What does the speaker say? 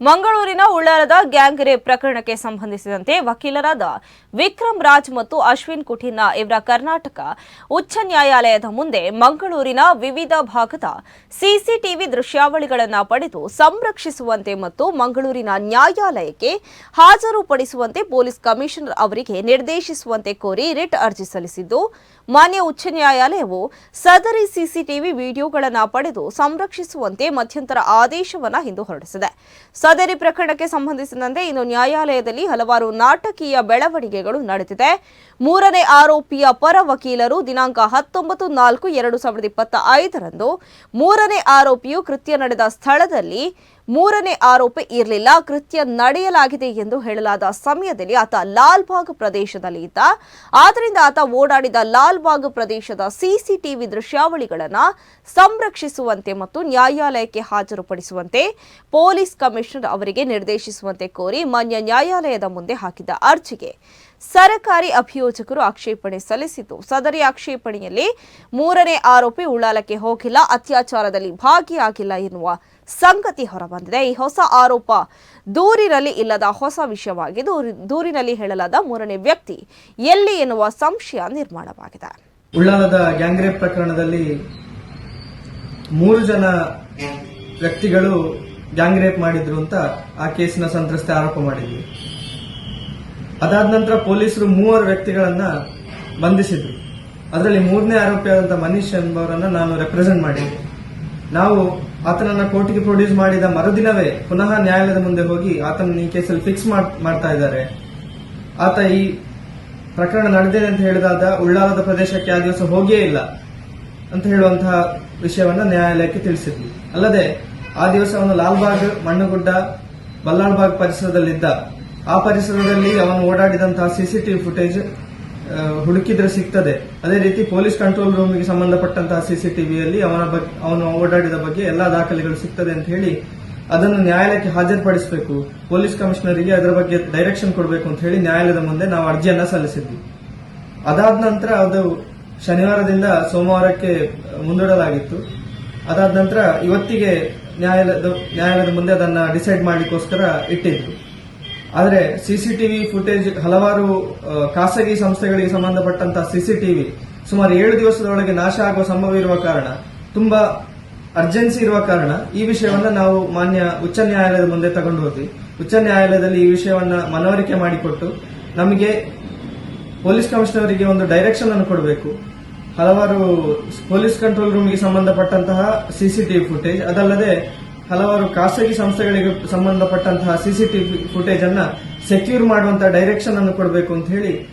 ಮಂಗಳೂರಿನ ಉಳ್ಳಾರದ gang rape ಪ್ರಕರಣಕ್ಕೆ ಸಂಬಂಧಿಸಿದಂತೆ ವಕೀಲರಾದ ವಿಕ್ರಮ್ ರಾಜ್ ಮತ್ತು ಅಶ್ವಿನ್ ಕುಠಿನ ಇವರ ಕರ್ನಾಟಕ ಉಚ್ಚ ನ್ಯಾಯಾಲಯದ ಮುಂದೆ ಮಂಗಳೂರಿನ ವಿವಿಧ ಭಾಗದ ಸಿಸಿಟಿವಿ ದೃಶ್ಯಾವಳಿಗಳನ್ನು ಪಡೆದು ಸಂರಕ್ಷಿಸುವಂತೆ ಮತ್ತು ಮಂಗಳೂರಿನ ನ್ಯಾಯಾಲಯಕ್ಕೆ ಹಾಜರುಪಡಿಸುವಂತೆ ಪೊಲೀಸ್ ಕಮಿಷನರ್ ಅವರಿಗೆ ನಿರ್ದೇಶಿಸುವಂತೆ ಕೋರಿ ರಿಟ್ ಅರ್ಜಿ ಸಲ್ಲಿಸಿದ್ದು, ಮಾನ್ಯ ಉಚ್ಚ ನ್ಯಾಯಾಲಯವು ಸದರಿ ಸಿಸಿಟಿವಿ ವಿಡಿಯೋಗಳನ್ನು ಪಡೆದು ಸಂರಕ್ಷಿಸುವಂತೆ ಮಧ್ಯಂತರ ಆದೇಶವನ್ನು ಇಂದು ಹೊರಡಿಸಿದೆ. ಸದರಿ ಪ್ರಕರಣಕ್ಕೆ ಸಂಬಂಧಿಸಿದಂತೆ ಇನ್ನು ನ್ಯಾಯಾಲಯದಲ್ಲಿ ಹಲವಾರು ನಾಟಕೀಯ ಬೆಳವಣಿಗೆಗಳು ನಡೆದಿದೆ. ಮೂರನೇ ಆರೋಪಿಯ ಪರ ವಕೀಲರು ದಿನಾಂಕ ಹತ್ತೊಂಬತ್ತು ನಾಲ್ಕು ಎರಡು ಸಾವಿರದ ಇಪ್ಪತ್ತ ಐದರಂದು ಮೂರನೇ ಆರೋಪಿಯು ಕೃತ್ಯ ನಡೆದ ಸ್ಥಳದಲ್ಲಿ ಮೂರನೇ ಆರೋಪಿ ಇರಲಿಲ್ಲ, ಕೃತ್ಯ ನಡೆಯಲಾಗಿದೆ ಎಂದು ಹೇಳಲಾದ ಸಮಯದಲ್ಲಿ ಆತ ಲಾಲ್ಬಾಗ್ ಪ್ರದೇಶದಲ್ಲಿ ಇದ್ದ. ಆದ್ದರಿಂದ ಆತ ಓಡಾಡಿದ ಲಾಲ್ಬಾಗ್ ಪ್ರದೇಶದ ಸಿಸಿಟಿವಿ ದೃಶ್ಯಾವಳಿಗಳನ್ನು ಸಂರಕ್ಷಿಸುವಂತೆ ಮತ್ತು ನ್ಯಾಯಾಲಯಕ್ಕೆ ಹಾಜರುಪಡಿಸುವಂತೆ ಪೊಲೀಸ್ ಕಮಿಷನರ್ ಅವರಿಗೆ ನಿರ್ದೇಶಿಸುವಂತೆ ಕೋರಿ ಮಾನ್ಯ ನ್ಯಾಯಾಲಯದ ಮುಂದೆ ಹಾಕಿದ್ದ ಅರ್ಜಿಗೆ ಸರಕಾರಿ ಅಭಿಯೋಜಕರು ಆಕ್ಷೇಪಣೆ ಸಲ್ಲಿಸಿತು ಸದರಿ ಆಕ್ಷೇಪಣೆಯಲ್ಲಿ ಮೂರನೇ ಆರೋಪಿ ಉಳ್ಳಾಲಕ್ಕೆ ಹೋಗಿಲ್ಲ, ಅತ್ಯಾಚಾರದಲ್ಲಿ ಭಾಗಿಯಾಗಿಲ್ಲ ಎನ್ನುವ ಸಂಗತಿ ಹೊರಬಂದಿದೆ. ಈ ಹೊಸ ಆರೋಪ ದೂರಿನಲ್ಲಿ ಇಲ್ಲದ ಹೊಸ ವಿಷಯವಾಗಿದ್ದು ದೂರಿನಲ್ಲಿ ಹೇಳಲಾದ ಮೂರನೇ ವ್ಯಕ್ತಿ ಎಲ್ಲಿ ಎನ್ನುವ ಸಂಶಯ ನಿರ್ಮಾಣವಾಗಿದೆ. ಉಳ್ಳಾಲದ ಗ್ಯಾಂಗ್ರೇಪ್ ಪ್ರಕರಣದಲ್ಲಿ ಮೂರು ಜನ ವ್ಯಕ್ತಿಗಳು ಗ್ಯಾಂಗ್ರೇಪ್ ಮಾಡಿದ್ರು ಅಂತ ಆ ಕೇಸಿನ ಸಂತ್ರಸ್ತೆ ಆರೋಪ ಮಾಡಿದ್ವಿ ಅದಾದ ನಂತರ ಪೊಲೀಸರು ಮೂವರು ವ್ಯಕ್ತಿಗಳನ್ನ ಬಂಧಿಸಿದ್ರು. ಅದರಲ್ಲಿ ಮೂರನೇ ಆರೋಪಿಯಾದಂತಹ ಮನೀಶ್ ಎಂಬವರನ್ನ ನಾನು ರೆಪ್ರೆಸೆಂಟ್ ಮಾಡಿದ್ದೆ ನಾವು ಆತನನ್ನ ಕೋರ್ಟಿಗೆ ಪ್ರೊಡ್ಯೂಸ್ ಮಾಡಿದ ಮರುದಿನವೇ ಪುನಃ ನ್ಯಾಯಾಲಯದ ಮುಂದೆ ಹೋಗಿ ಆತನ ಈ ಕೇಸಲ್ಲಿ ಫಿಕ್ಸ್ ಮಾಡ್ತಾ ಇದ್ದಾರೆ. ಆತ ಈ ಪ್ರಕರಣ ನಡೆದಿದೆ ಅಂತ ಹೇಳಿದಾಗ ಉಳ್ಳಾಲದ ಪ್ರದೇಶಕ್ಕೆ ಆ ದಿವಸ ಹೋಗಿಯೇ ಇಲ್ಲ ಅಂತ ಹೇಳುವಂತಹ ವಿಷಯವನ್ನ ನ್ಯಾಯಾಲಯಕ್ಕೆ ತಿಳಿಸಿದ್ವಿ. ಅಲ್ಲದೆ ಆ ದಿವಸ ಅವನು ಲಾಲ್ಬಾಗ್, ಮಣ್ಣುಗುಡ್ಡ ಬಲ್ಲಾಳ್ಬಾಗ್ ಪರಿಸರದಲ್ಲಿದ್ದ. ಆ ಪರಿಸರದಲ್ಲಿ ಅವನು ಓಡಾಡಿದಂತಹ ಸಿಸಿಟಿವಿ ಫುಟೇಜ್ ಹುಡುಕಿದ್ರೆ ಸಿಗ್ತದೆ. ಅದೇ ರೀತಿ ಪೊಲೀಸ್ ಕಂಟ್ರೋಲ್ ರೂಮ್ಗೆ ಸಂಬಂಧಪಟ್ಟಂತಹ ಸಿಸಿಟಿವಿಯಲ್ಲಿ ಅವನ ಬಗ್ಗೆ ಅವನು ಓಡಾಡಿದ ಬಗ್ಗೆ ಎಲ್ಲಾ ದಾಖಲೆಗಳು ಸಿಗ್ತದೆ ಅಂತ ಹೇಳಿ ಅದನ್ನು ನ್ಯಾಯಾಲಯಕ್ಕೆ ಹಾಜರುಪಡಿಸಬೇಕು. ಪೊಲೀಸ್ ಕಮಿಷನರಿಗೆ ಅದರ ಬಗ್ಗೆ ಡೈರೆಕ್ಷನ್ ಕೊಡಬೇಕು ಅಂತ ಹೇಳಿ ನ್ಯಾಯಾಲಯದ ಮುಂದೆ ನಾವು ಅರ್ಜಿಯನ್ನ ಸಲ್ಲಿಸಿದ್ವಿ. ಅದಾದ ನಂತರ ಅದು ಶನಿವಾರದಿಂದ ಸೋಮವಾರಕ್ಕೆ ಮುಂದೂಡಲಾಗಿತ್ತು. ಅದಾದ ನಂತರ ಇವತ್ತಿಗೆ ನ್ಯಾಯಾಲಯದ ನ್ಯಾಯಾಲಯದ ಮುಂದೆ ಅದನ್ನ ಡಿಸೈಡ್ ಮಾಡಲಿಕ್ಕೋಸ್ಕರ ಇಟ್ಟಿದ್ರು. ಆದರೆ ಸಿಸಿಟಿವಿ ಫುಟೇಜ್ ಹಲವಾರು ಖಾಸಗಿ ಸಂಸ್ಥೆಗಳಿಗೆ ಸಂಬಂಧಪಟ್ಟಂತಹ ಸಿಸಿಟಿವಿ ಸುಮಾರು ಏಳು ದಿವಸದೊಳಗೆ ನಾಶ ಆಗುವ ಸಂಭವ ಇರುವ ಕಾರಣ, ತುಂಬಾ ಅರ್ಜೆನ್ಸಿ ಇರುವ ಕಾರಣ ಈ ವಿಷಯವನ್ನ ನಾವು ಮಾನ್ಯ ಉಚ್ಚ ನ್ಯಾಯಾಲಯದ ಮುಂದೆ ತಗೊಂಡು ಹೋದ್ವಿ. ಉಚ್ಚ ನ್ಯಾಯಾಲಯದಲ್ಲಿ ಈ ವಿಷಯವನ್ನ ಮನವರಿಕೆ ಮಾಡಿಕೊಟ್ಟು ನಮಗೆ ಪೊಲೀಸ್ ಕಮಿಷನರಿಗೆ ಒಂದು ಡೈರೆಕ್ಷನ್ ಅನ್ನು ಕೊಡಬೇಕು. ಹಲವಾರು ಪೊಲೀಸ್ ಕಂಟ್ರೋಲ್ ರೂಮ್ಗೆ ಸಂಬಂಧಪಟ್ಟಂತಹ ಸಿಸಿಟಿವಿ ಫುಟೇಜ್, ಅದಲ್ಲದೆ ಹಲವಾರು ಖಾಸಗಿ ಸಂಸ್ಥೆಗಳಿಗೆ ಸಂಬಂಧಪಟ್ಟಂತಹ ಸಿಸಿಟಿವಿ ಫುಟೇಜ್ ಅನ್ನ ಸೆಕ್ಯೂರ್ ಮಾಡುವಂತಹ ಡೈರೆಕ್ಷನ್ ಅನ್ನು ಕೊಡಬೇಕು ಅಂತ ಹೇಳಿ